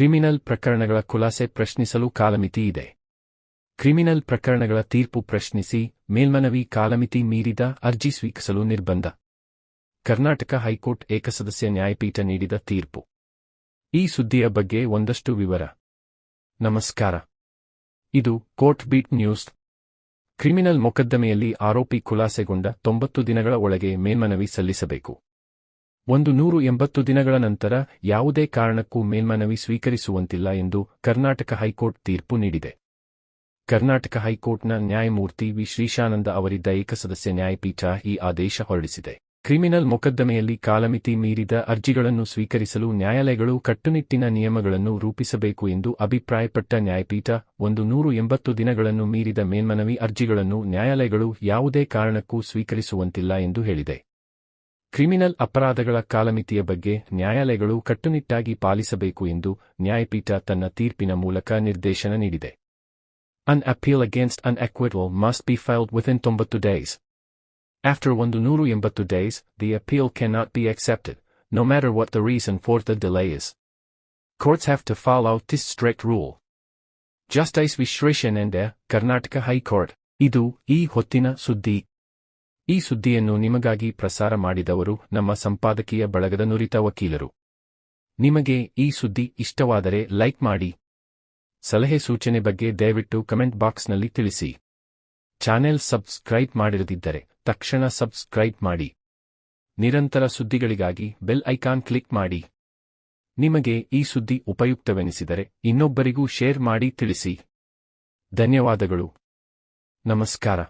Criminal ಪ್ರಕರಣಗಳ ಖುಲಾಸೆ ಪ್ರಶ್ನಿಸಲು ಕಾಲಮಿತಿ ಇದೆ. ಕ್ರಿಮಿನಲ್ ಪ್ರಕರಣಗಳ ತೀರ್ಪು ಪ್ರಶ್ನಿಸಿ ಮೇಲ್ಮನವಿ ಕಾಲಮಿತಿ ಮೀರಿದ ಅರ್ಜಿ ಸ್ವೀಕರಿಸಲು ನಿರ್ಬಂಧ. ಕರ್ನಾಟಕ ಹೈಕೋರ್ಟ್ ಏಕಸದಸ್ಯ ನ್ಯಾಯಪೀಠ ನೀಡಿದ ತೀರ್ಪು. ಈ ಸುದ್ದಿಯ ಬಗ್ಗೆ ಒಂದಷ್ಟು ವಿವರ. ನಮಸ್ಕಾರ. ಇದು ಕೋರ್ಟ್ ಬೀಟ್ ನ್ಯೂಸ್. ಕ್ರಿಮಿನಲ್ ಮೊಕದ್ದಮೆಯಲ್ಲಿ ಆರೋಪಿ ಖುಲಾಸೆಗೊಂಡ ತೊಂಬತ್ತು ದಿನಗಳ ಒಳಗೆ ಮೇಲ್ಮನವಿ ಸಲ್ಲಿಸಬೇಕು. ಒಂದು ನೂರು ಎಂಬತ್ತು ದಿನಗಳ ನಂತರ ಯಾವುದೇ ಕಾರಣಕ್ಕೂ ಮೇಲ್ಮನವಿ ಸ್ವೀಕರಿಸುವಂತಿಲ್ಲ ಎಂದು ಕರ್ನಾಟಕ ಹೈಕೋರ್ಟ್ ತೀರ್ಪು ನೀಡಿದೆ. ಕರ್ನಾಟಕ ಹೈಕೋರ್ಟ್ನ ನ್ಯಾಯಮೂರ್ತಿ ವಿ. ಶ್ರೀಶಾನಂದ ಅವರಿದ್ದ ಏಕಸದಸ್ಯ ನ್ಯಾಯಪೀಠ ಈ ಆದೇಶ ಹೊರಡಿಸಿದೆ. ಕ್ರಿಮಿನಲ್ ಮೊಕದ್ದಮೆಯಲ್ಲಿ ಕಾಲಮಿತಿ ಮೀರಿದ ಅರ್ಜಿಗಳನ್ನು ಸ್ವೀಕರಿಸಲು ನ್ಯಾಯಾಲಯಗಳು ಕಟ್ಟುನಿಟ್ಟಿನ ನಿಯಮಗಳನ್ನು ರೂಪಿಸಬೇಕು ಎಂದು ಅಭಿಪ್ರಾಯಪಟ್ಟ ನ್ಯಾಯಪೀಠ, ಒಂದು ನೂರು ಎಂಬತ್ತು ದಿನಗಳನ್ನು ಮೀರಿದ ಮೇಲ್ಮನವಿ ಅರ್ಜಿಗಳನ್ನು ನ್ಯಾಯಾಲಯಗಳು ಯಾವುದೇ ಕಾರಣಕ್ಕೂ ಸ್ವೀಕರಿಸುವಂತಿಲ್ಲ ಎಂದು ಹೇಳಿದೆ. ಕ್ರಿಮಿನಲ್ ಅಪರಾಧಗಳ ಕಾಲಮಿತಿಯ ಬಗ್ಗೆ ನ್ಯಾಯಾಲಯಗಳು ಕಟ್ಟುನಿಟ್ಟಾಗಿ ಪಾಲಿಸಬೇಕು ಎಂದು ನ್ಯಾಯಪೀಠ ತನ್ನ ತೀರ್ಪಿನ ಮೂಲಕ ನಿರ್ದೇಶನ ನೀಡಿದೆ An appeal against an acquittal must be filed within 90 days. After ಒಂದು ನೂರು ಎಂಬತ್ತು days, the appeal cannot be accepted, no matter what the reason for the delay is. Courts have to follow this strict rule. Justice Visvesvaraya Karnataka high court ಇದು ಈ ಹೊತ್ತಿನ ಸುದ್ದಿ ಈ ಸುದ್ದಿಯನ್ನು ನಿಮಗಾಗಿ ಪ್ರಸಾರ ಮಾಡಿದವರು ನಮ್ಮ ಸಂಪಾದಕೀಯ ಬಳಗದ ನುರಿತ ವಕೀಲರು. ನಿಮಗೆ ಈ ಸುದ್ದಿ ಇಷ್ಟವಾದರೆ ಲೈಕ್ ಮಾಡಿ. ಸಲಹೆ ಸೂಚನೆ ಬಗ್ಗೆ ದಯವಿಟ್ಟು ಕಮೆಂಟ್ ಬಾಕ್ಸ್ನಲ್ಲಿ ತಿಳಿಸಿ. ಚಾನೆಲ್ ಸಬ್ಸ್ಕ್ರೈಬ್ ಮಾಡಿರದಿದ್ದರೆ ತಕ್ಷಣ ಸಬ್ಸ್ಕ್ರೈಬ್ ಮಾಡಿ. ನಿರಂತರ ಸುದ್ದಿಗಳಿಗಾಗಿ ಬೆಲ್ ಐಕಾನ್ ಕ್ಲಿಕ್ ಮಾಡಿ. ನಿಮಗೆ ಈ ಸುದ್ದಿ ಉಪಯುಕ್ತವೆನಿಸಿದರೆ ಇನ್ನೊಬ್ಬರಿಗೂ ಶೇರ್ ಮಾಡಿ ತಿಳಿಸಿ. ಧನ್ಯವಾದಗಳು. ನಮಸ್ಕಾರ.